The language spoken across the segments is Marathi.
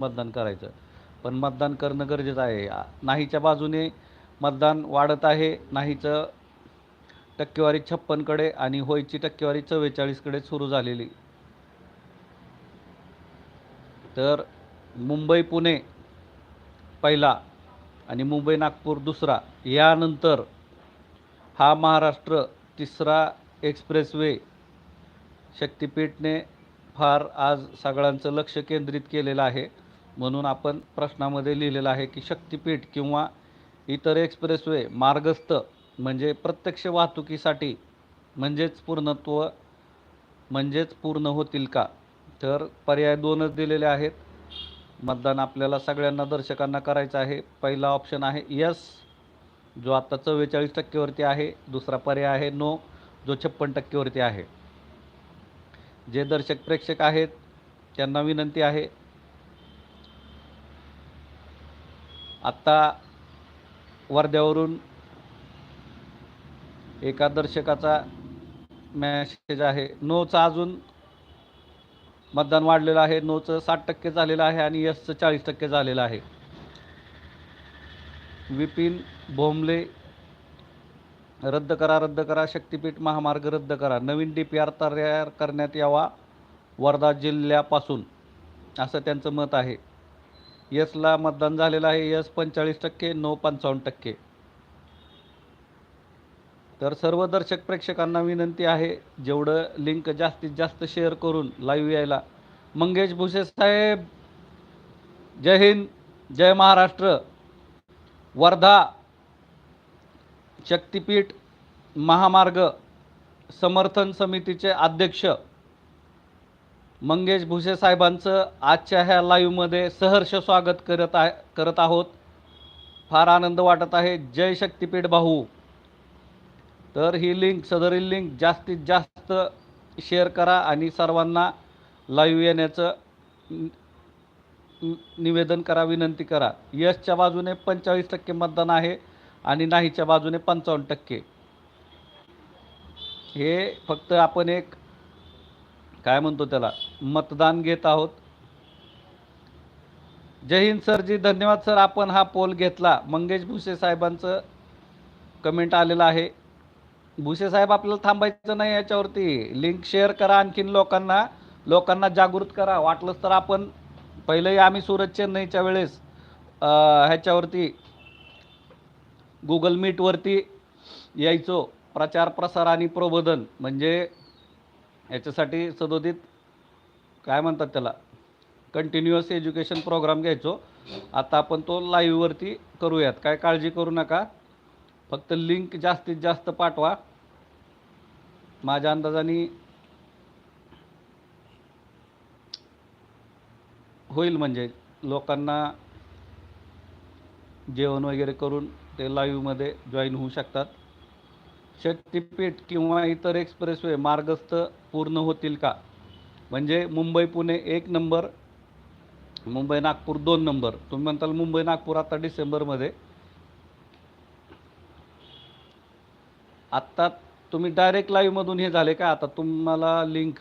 मतदान करायचं. पण मतदान करणं गरजेचं आहे. नाहीच्या बाजूने मतदान वाढत आहे. नाहीचं टक्केवारी छप्पनकडे आणि होयची टक्केवारी चव्वेचाळीसकडे सुरू झालेली. तर मुंबई पुणे पहिला आणि मुंबई नागपूर दुसरा. यानंतर हा महाराष्ट्र तिसरा एक्सप्रेसवे शक्तिपीठने फार आज सगळ्यांचं लक्ष केंद्रित केलेलं आहे. म्हणून आपण प्रश्नामध्ये लिहिलेलं आहे की शक्तिपीठ किंवा इतर एक्सप्रेसवे मार्गस्थ म्हणजे प्रत्यक्ष वाहतुकीसाठी म्हणजेच पूर्णत्व म्हणजेच पूर्ण होतील का? तर पर्याय दोनच दिलेले आहेत. मतदान आपल्याला सगळ्यांना दर्शकांना करायचं आहे. पहिला ऑप्शन आहे यस जो आत्ता चव्वेचाळीस टक्केवरती आहे. दुसरा पर्याय आहे नो जो छप्पन टक्केवरती आहे. जे दर्शक प्रेक्षक आहेत त्यांना विनंती आहे आत्ता वर्ध्यावरून एका दर्शकाचा मॅसेज आहे. नोचा अजून मतदान वाढलेलं आहे. नोचं साठ टक्के झालेलं आहे आणि यसचं चाळीस टक्के झालेलं आहे. विपिन भोमले रद्द करा रद्द करा शक्तिपीठ महामार्ग रद्द करा. नवीन डी पी आर तयार करण्यात यावा वर्धा जिल्ह्यापासून. असं त्यांचं मत आहे. यसला मतदान झालेलं आहे. यस पंचेचाळीस टक्के नो पंचावन्न टक्के. तर सर्व दर्शक प्रेक्षकांना विनंती आहे जेवढं लिंक जास्तीत जास्त शेअर करून लाईव्ह यायला. मंगेश भुसे साहेब जय हिंद जय महाराष्ट्र. वर्धा शक्तिपीठ महामार्ग समर्थन समितीचे अध्यक्ष. मंगेश भुसे साहेबांचं आजच्या ह्या लाईव्हमध्ये सहर्ष स्वागत करत आहे करत आहोत. फार आनंद वाटत आहे. जय शक्तिपीठ भाऊ. तर ही लिंक सदरील लिंक जास्तीत जास्त शेअर करा आणि सर्वांना लाईव्ह येण्याचं निवेदन करा विनंती करा. यशच्या बाजूने पंचेचाळीस टक्के मतदान आहे आणि नाहीच्या बाजूने पंचावन्न टक्के. हे फक्त आपण एक काय म्हणतो त्याला? मतदान घेत आहोत. जय हिंद सरजी धन्यवाद सर. आपण हा पोल घेतला. मंगेश भुसे साहेबांचं कमेंट आलेलं आहे. भुसे साहेब आपल्याला थांबायचं नाही याच्यावरती. लिंक शेअर करा आणखीन लोकांना. लोकांना जागृत करा. वाटलंच तर आपण पहिलंही आम्ही सुरत चेन्नईच्या वेळेस ह्याच्यावरती गुगल मीटवरती यायचो. प्रचार प्रसार आणि प्रबोधन. म्हणजे याच्यासाठी सदोदित काय म्हणतात त्याला? कंटिन्युअस एज्युकेशन प्रोग्राम घ्यायचो. आता आपण तो लाईव्हवरती करूयात. काय काळजी करू नका. फक्त लिंक जास्तीत जास्त पाठवा. माझ्या अंदाजाने होईल म्हणजे लोकांना जेवण वगैरे करून ते लाईव्हमध्ये जॉईन होऊ शकतात. शक्तिपीठ किंवा इतर एक्सप्रेसवे मार्गस्थ पूर्ण होतील का? म्हणजे मुंबई पुणे एक नंबर मुंबई नागपूर दोन नंबर. तुम्ही म्हणताल मुंबई नागपूर आता डिसेंबरमध्ये. आत्ता तुम्ही डायरेक्ट लाईव्हमधून हे झाले का? आता तुम्हाला लिंक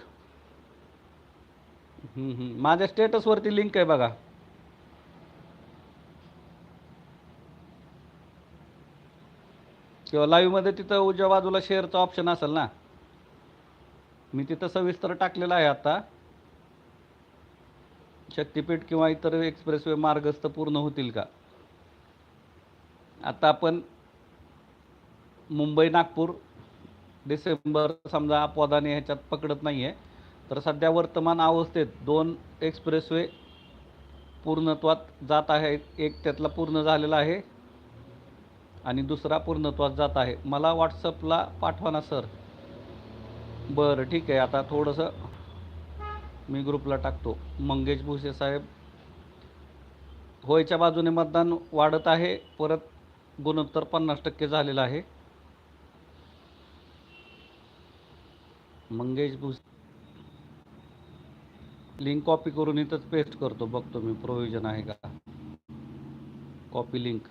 माझ्या स्टेटसवरती लिंक आहे बघा. किंवा लाईव्हमध्ये तिथं उजव्या बाजूला शेअरचा ऑप्शन असेल ना? मी तिथं सविस्तर टाकलेलं आहे आता. शक्तिपीठ किंवा इतर एक्सप्रेसवे मार्गस्थ पूर्ण होतील का? आता आपण मुंबई नागपूर डिसेंबर समजा अपवादाने ह्याच्यात पकडत नाही आहे तर सध्या वर्तमान अवस्थेत दोन एक्सप्रेसवे पूर्णत्वात जात आहे एक त्यातला पूर्ण झालेला आहे. आणि दुसरा पूर्णत्वात जात आहे. मला व्हॉट्सअपला पाठवा ना सर बरं ठीक आहे. आता थोडंसं मी ग्रुपला टाकतो. मंगेश भुसे साहेब होयच्या बाजूने मतदान वाढत आहे. परत गुणोत्तर पन्नास टक्के झालेलं आहे. मंगेश भुसे लिंक कॉपी करून इथंच पेस्ट करतो. बघतो मी प्रोव्हिजन आहे का? कॉपी लिंक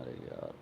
अरे यार